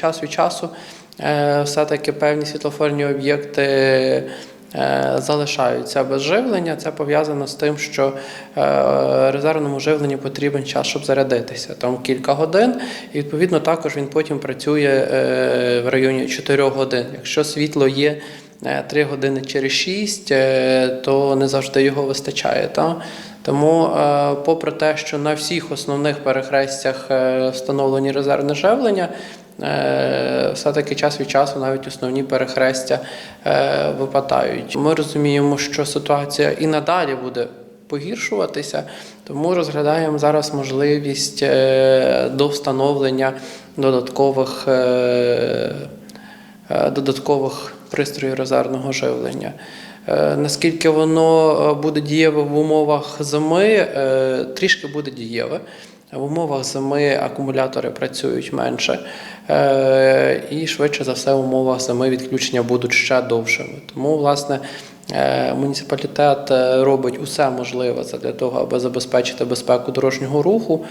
час від часу е, все-таки певні світлофорні об'єкти е, залишаються без живлення. Це пов'язано з тим, що е, резервному живленню потрібен час, щоб зарядитися. Там кілька годин, і відповідно також він потім працює в районі 4 годин. Якщо світло є. 3 години через 6, то не завжди його вистачає. Та? Тому, попри те, що на всіх основних перехрестях встановлені резервне живлення, все-таки час від часу навіть основні перехрестя е, випадають. Ми розуміємо, що ситуація і надалі буде погіршуватися, тому розглядаємо зараз можливість е, до встановлення додаткових. Е, додаткових пристроїв резервного живлення. Е, Наскільки воно е, буде дієве в умовах зими, трішки буде дієве. В умовах зими акумулятори працюють менше, і швидше за все, в умовах зими відключення будуть ще довшими. Тому, власне, муніципалітет робить усе можливе для того, аби забезпечити безпеку дорожнього руху.